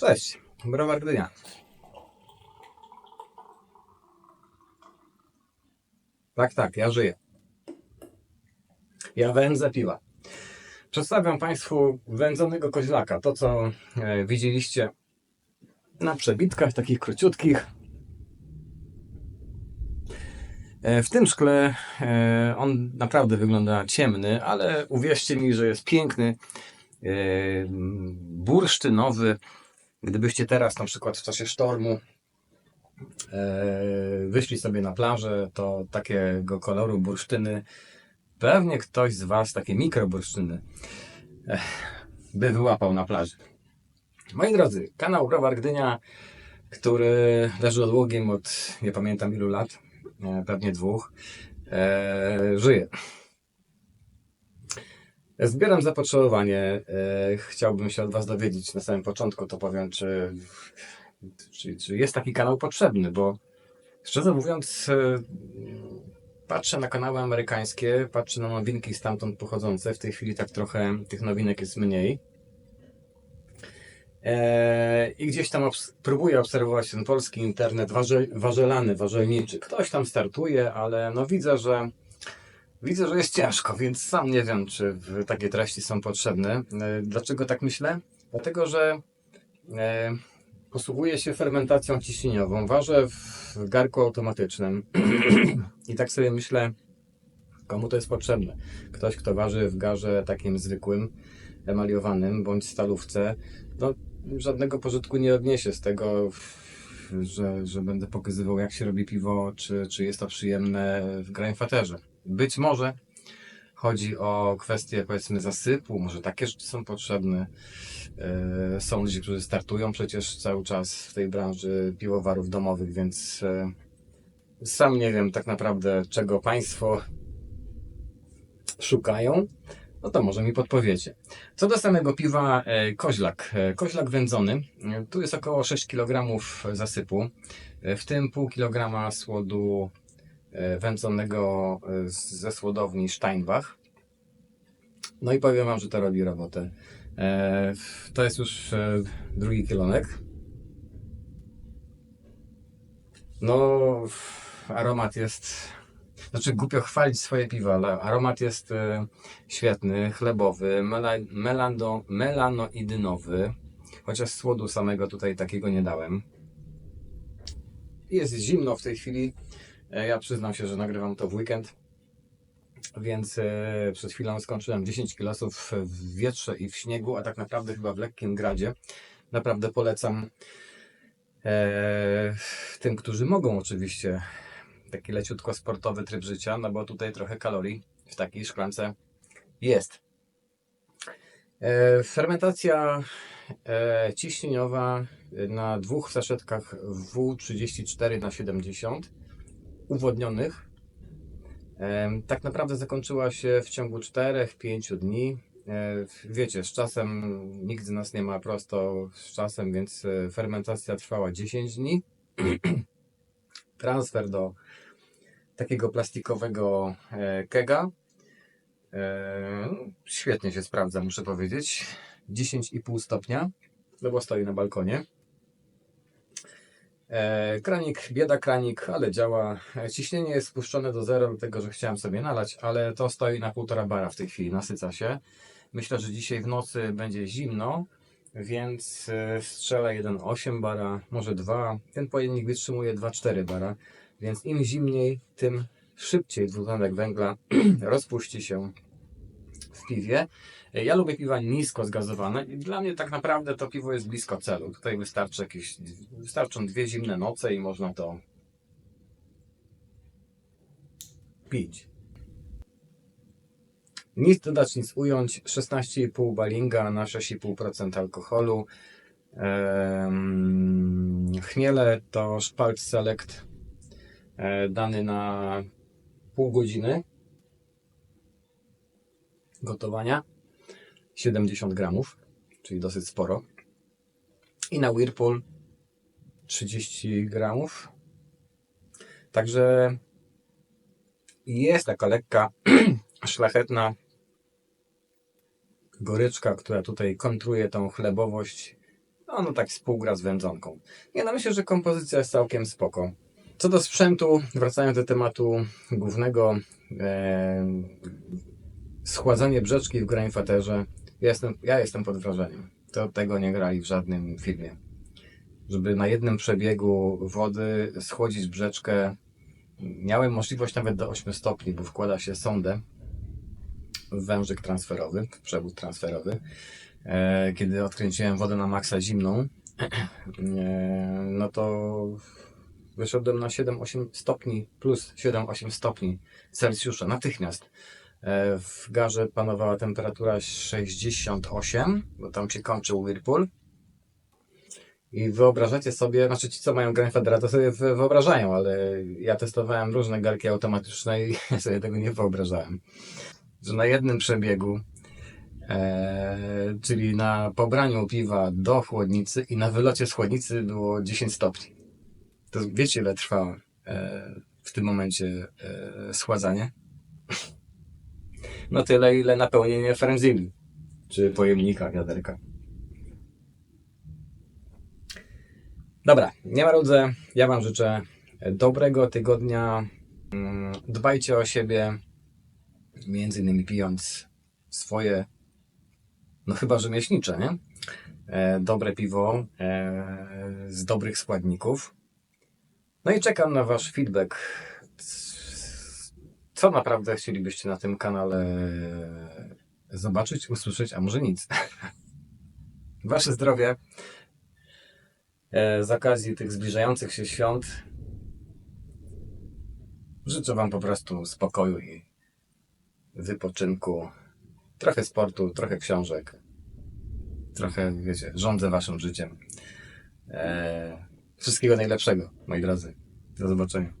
Cześć, browar Gdynia. Tak, tak, ja żyję. Ja wędzę piwa. Przedstawiam Państwu wędzonego koźlaka. To, co e, widzieliście na przebitkach, takich króciutkich. E, w tym szkle e, on naprawdę wygląda ciemny, ale uwierzcie mi, że jest piękny, bursztynowy. Gdybyście teraz, na przykład w czasie sztormu, e, wyszli sobie na plażę, to takiego koloru bursztyny pewnie ktoś z Was, takie mikrobursztyny, eh, by wyłapał na plaży. Moi drodzy, kanał Browar Gdynia, który leży odłogiem od nie pamiętam ilu lat, e, pewnie dwóch, e, żyje. Zbieram zapotrzebowanie. E, chciałbym się od Was dowiedzieć na samym początku, to powiem, czy, czy, czy jest taki kanał potrzebny, bo szczerze mówiąc, e, patrzę na kanały amerykańskie, patrzę na nowinki stamtąd pochodzące. W tej chwili tak trochę tych nowinek jest mniej. E, I gdzieś tam obs- próbuję obserwować ten polski internet warze, warzelany, warzelniczy. Ktoś tam startuje, ale no widzę, że widzę, że jest ciężko, więc sam nie wiem, czy takie treści są potrzebne. E, Dlaczego tak myślę? Dlatego, że e, posługuję się fermentacją ciśnieniową. Ważę w garku automatycznym i tak sobie myślę, komu to jest potrzebne. Ktoś, kto waży w garze takim zwykłym, emaliowanym bądź stalówce, no żadnego pożytku nie odniesie z tego, że, że będę pokazywał, jak się robi piwo, czy, czy jest to przyjemne w grainfaterze. Być może chodzi o kwestie, powiedzmy, zasypu, może takie rzeczy są potrzebne. E, Są ludzie, którzy startują przecież cały czas w tej branży piwowarów domowych, więc e, sam nie wiem tak naprawdę, czego Państwo szukają. No to może mi podpowiecie. Co do samego piwa, e, koźlak. Koźlak wędzony. Tu jest około 6 kg zasypu, w tym pół kilograma słodu wędzonego e, ze słodowni Steinbach. No i powiem Wam, że to robi robotę. E, To jest już e, drugi kilonek. No, aromat jest. Znaczy, głupio chwalić swoje piwa, ale aromat jest e, świetny, chlebowy, mela, melando, melanoidynowy. Chociaż słodu samego tutaj takiego nie dałem. Jest zimno w tej chwili. E, Ja przyznam się, że nagrywam to w weekend. Więc e, przed chwilą skończyłem 10 kilosów w wietrze i w śniegu, a tak naprawdę chyba w lekkim gradzie. Naprawdę polecam e, tym, którzy mogą oczywiście taki leciutko sportowy tryb życia, no bo tutaj trochę kalorii w takiej szklance jest. E, fermentacja e, ciśnieniowa na dwóch saszetkach W34 na 70 uwodnionych Tak naprawdę zakończyła się w ciągu 4-5 dni. E, Wiecie, z czasem nikt z nas nie ma prosto z czasem, więc e, fermentacja trwała 10 dni. Transfer do takiego plastikowego e, kega. Świetnie się sprawdza, muszę powiedzieć. 10,5 stopnia, no bo stoi na balkonie. E, Kranik, bieda kranik, ale działa. E, Ciśnienie jest spuszczone do zera, dlatego że chciałem sobie nalać, ale to stoi na 1,5 bara w tej chwili, nasyca się. Myślę, że dzisiaj w nocy będzie zimno, więc e, strzelę 1,8 bara, może 2. Ten pojemnik wytrzymuje 2,4 bara, więc im zimniej, tym szybciej dwutlenek węgla rozpuści się w piwie. E, Ja lubię piwa nisko zgazowane i dla mnie tak naprawdę to piwo jest blisko celu. Tutaj wystarczy jakieś, wystarczą dwie zimne noce i można to pić. Nic dodać, nic ująć. 16,5 balinga na 6,5% alkoholu. Em, Chmiele to Spalt Select e, dany na pół godziny gotowania. 70 gramów, czyli dosyć sporo. I na Whirlpool 30 gramów. Także jest taka lekka, szlachetna goryczka, która tutaj kontruje tą chlebowość. ono tak współgra z wędzonką. Nie no, myślę, że kompozycja jest całkiem spoko. Co do sprzętu, wracając do tematu głównego, e, schładzanie brzeczki w Grainfaterze, ja jestem, ja jestem pod wrażeniem. To tego nie grali w żadnym filmie. Żeby na jednym przebiegu wody schłodzić brzeczkę, miałem możliwość nawet do 8 stopni, bo wkłada się sondę w wężyk transferowy, w przewód transferowy. E, kiedy odkręciłem wodę na maksa zimną, e, no to wyszedłem na 7-8 stopni plus 7-8 stopni Celsjusza natychmiast. E, W garze panowała temperatura 68, bo tam się kończył Whirlpool. I wyobrażacie sobie, znaczy ci co mają Grandfadera to sobie wy- wyobrażają, ale ja testowałem różne garki automatyczne i sobie tego nie wyobrażałem. Że na jednym przebiegu, e, czyli na pobraniu piwa do chłodnicy i na wylocie z chłodnicy było 10 stopni. To wiecie ile trwa e, w tym momencie e, schładzanie? No tyle ile napełnienie frenzili, czy pojemnika, wiaderka. Dobra, nie marudzę. Ja Wam życzę dobrego tygodnia. Mm, Dbajcie o siebie, między innymi pijąc swoje, no chyba rzemieślnicze, nie? E, dobre piwo e, z dobrych składników. No i czekam na Wasz feedback. Co naprawdę chcielibyście na tym kanale zobaczyć, usłyszeć, a może nic. Wasze zdrowie e, z okazji tych zbliżających się świąt. Życzę Wam po prostu spokoju i wypoczynku. Trochę sportu, trochę książek. Trochę, wiecie, rządzę Waszym życiem. E, wszystkiego najlepszego, moi drodzy. Do zobaczenia.